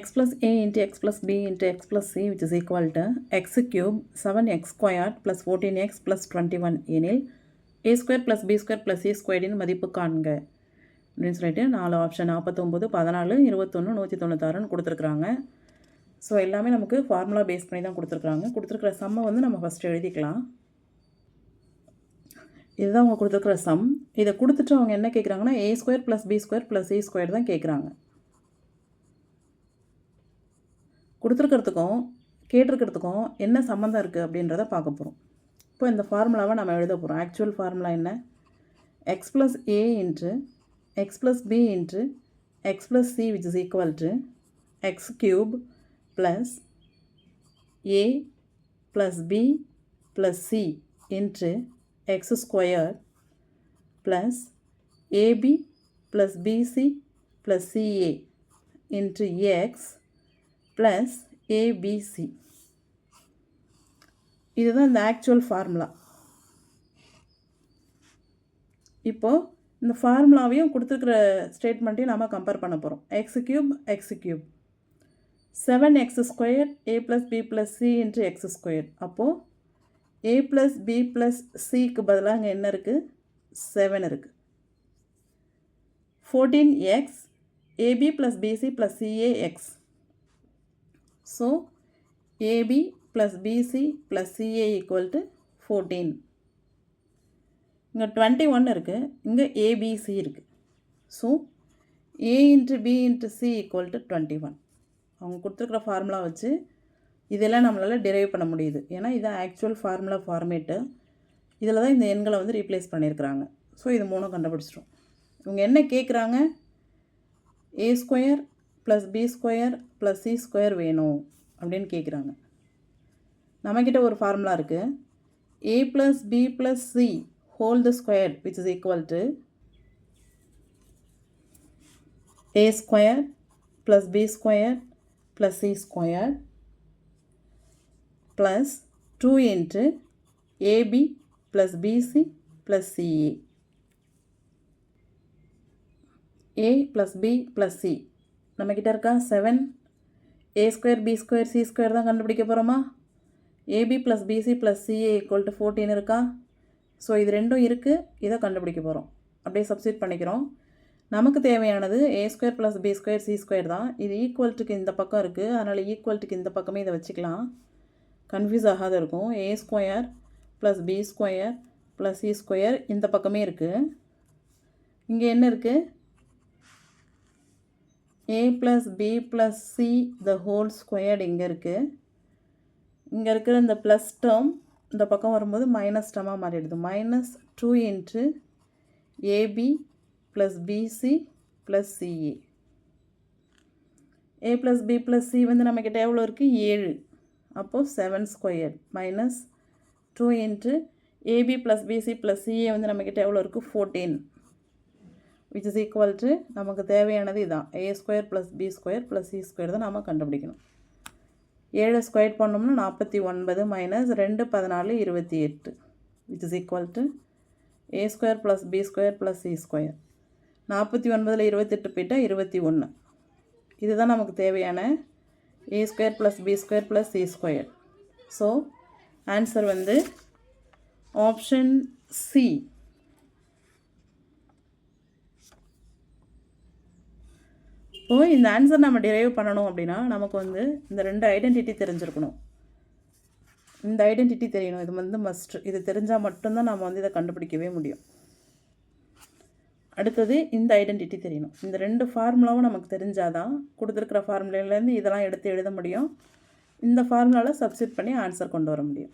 x plus a into x plus b into x plus c which is equal to x cube 7x squared plus 14x plus 21 எனில் a square plus b square plus c squared இன் மதிப்பு காண்க. அப்படின்னு சொல்லிட்டு நாலு option நாற்பத்தொம்போது பதினாலு இருபத்தொன்று நூற்றி தொண்ணூத்தாறுன்னு கொடுத்துருக்குறாங்க. ஸோ எல்லாமே நமக்கு ஃபார்முலா பேஸ் பண்ணி தான் கொடுத்துருக்குறாங்க. கொடுத்துருக்குற சம்மை வந்து நம்ம ஃபஸ்ட்டு எழுதிக்கலாம். இதுதான் அவங்க கொடுத்துருக்குற சம் இதை கொடுத்துட்டு அவங்க என்ன கேட்குறாங்கன்னா A square plus B square plus C square தான் கேட்குறாங்க. கொடுத்துருக்கிறதுக்கும் கேட்டிருக்கிறதுக்கும் என்ன சம்மந்தம் இருக்குது அப்படின்றத பார்க்க போகிறோம் இப்போ இந்த ஃபார்முலாவை நம்ம எழுத போகிறோம் ஆக்சுவல் ஃபார்முலா என்ன? X plus A into X plus B into X plus C which is equal to X cube plus A plus B plus C into X square plus AB plus BC plus CA into X plus ABC இதுதான் இந்த actual formula இப்போது இந்த ஃபார்முலாவையும் கொடுத்துருக்குற ஸ்டேட்மெண்ட்டையும் நம்ம compare பண்ண போகிறோம் X cube X cube seven X square A plus B plus C into X square அப்போது A plus B plus சிக்கு பதிலாக அங்கே என்ன இருக்குது செவன் இருக்குது fourteen X AB plus BC plus CA X so AB plus BC plus CA equal to fourteen இங்கே twenty one இருக்குது இங்கே ஏபிசி இருக்குது so A into B into C equal to twenty one அவங்க கொடுத்துருக்குற formula வச்சு இதெல்லாம் நம்மளால் drive பண்ண முடியுது. ஏன்னா இது ஆக்சுவல் ஃபார்முலா ஃபார்மேட்டு இதில் தான் இந்த எண்களை வந்து ரீப்ளேஸ் பண்ணியிருக்கிறாங்க. ஸோ இது மூணும் கண்டுபிடிச்சிட்டோம். இவங்க என்ன கேட்குறாங்க A square plus B square plus C square வேணும் அப்படின்னு கேட்குறாங்க நம்மக்கிட்ட ஒரு ஃபார்முலா இருக்குது A plus B plus C whole the square which is equal to A square plus B square plus C square plus two into AB plus BC plus CA A plus B plus C நம்மக்கிட்ட இருக்கா? Seven A square B square C square தான் கண்டுபிடிக்க போகிறோமா AB plus BC plus CA equal to fourteen இருக்கா? So இது ரெண்டும் இருக்குது இதை கண்டுபிடிக்க போகிறோம் அப்படியே சப்ஸ்டியூட் பண்ணிக்கிறோம். நமக்கு தேவையானது A square plus B square C square தான். இது ஈக்குவல்ட்டுக்கு இந்த பக்கம் இருக்குது அதனால் ஈக்குவல்ட்டுக்கு இந்த பக்கமே இதை வச்சுக்கலாம். கன்ஃபியூஸ் ஆகாத இருக்கும். A square plus B square plus C square இந்த பக்கமே இருக்குது இங்கே என்ன இருக்குது A plus B plus C the whole squared இங்கே இருக்குது இங்கே இருக்கிற இந்த ப்ளஸ் டேர்ம் இந்த பக்கம் வரும்போது மைனஸ் டேர்மாக மாறிடுது. Minus two into A B plus B C plus C A A plus B plus C வந்து நம்மக்கிட்ட எவ்வளோ இருக்குது ஏழு. அப்போது seven square minus two into A B plus B C plus C A வந்து நம்மக்கிட்ட எவ்வளோ இருக்குது fourteen which is equal to நமக்கு தேவையானது இதான். A square plus B square plus C square தான் நம்ம கண்டுபிடிக்கணும். ஏழு ஸ்கொயர் பண்ணோம்னா நாற்பத்தி ஒன்பது மைனஸ் ரெண்டு பதினாலு இருபத்தி எட்டு which is equal to A square plus B square plus C square நாற்பத்தி ஒன்பதில் இருபத்தெட்டு போயிட்டால் இருபத்தி ஒன்று இதுதான் நமக்கு தேவையான A square plus B square plus C square so answer வந்து ஆப்ஷன் சி இப்போது இந்த ஆன்சர் நம்ம டிரைவ் பண்ணணும் அப்படின்னா நமக்கு வந்து இந்த ரெண்டு ஐடென்டிட்டி தெரிஞ்சிருக்கணும். இந்த ஐடென்டிட்டி தெரியணும். இது வந்து மஸ்ட் இது தெரிஞ்சால் மட்டும்தான் நம்ம வந்து இதை கண்டுபிடிக்கவே முடியும். அடுத்தது இந்த ஐடென்டிட்டி தெரியணும். இந்த ரெண்டு ஃபார்முலாவும் நமக்கு தெரிஞ்சால் தான் கொடுத்துருக்குற ஃபார்முலேருந்து இதெல்லாம் எடுத்து எழுத முடியும். இந்த ஃபார்முலாவில் சப்ஸ்டிட் பண்ணி ஆன்சர் கொண்டு வர முடியும்.